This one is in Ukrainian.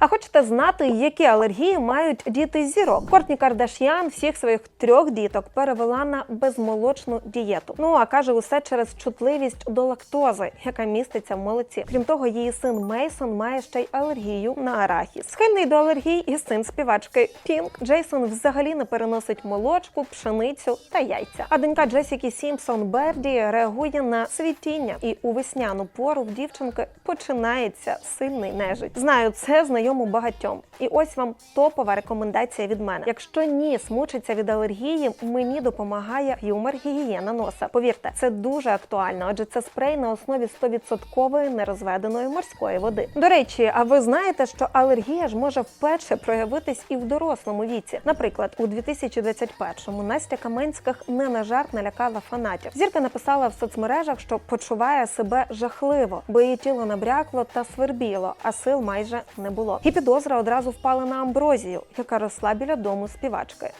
А хочете знати, які алергії мають діти зірок? Кортні Кардаш'ян всіх своїх трьох діток перевела на безмолочну дієту. Ну а каже, усе через чутливість до лактози, яка міститься в молоці. Крім того, її син Мейсон має ще й алергію на арахіс. Схильний до алергій і син співачки Пінк. Джейсон взагалі не переносить молочку, пшеницю та яйця. А донька Джесіки Сімпсон Берді реагує на світіння, і у весняну пору в дівчинки починається сильний нежить. Знаю, це знайомо багатьом. І ось вам топова рекомендація від мене. Якщо ніс мучиться від алергії, мені допомагає юмор гігієна носа. Повірте, це дуже актуально, адже це спрей на основі 100% нерозведеної морської води. До речі, а ви знаєте, що алергія ж може вперше проявитись і в дорослому віці? Наприклад, у 2021-му Настя Каменських не на жарт налякала фанатів. Зірка написала в соцмережах, що почуває себе жахливо, бо її тіло набрякло та свербіло, а сил майже не було. І підозра одразу впала на амброзію, яка росла біля дому співачки.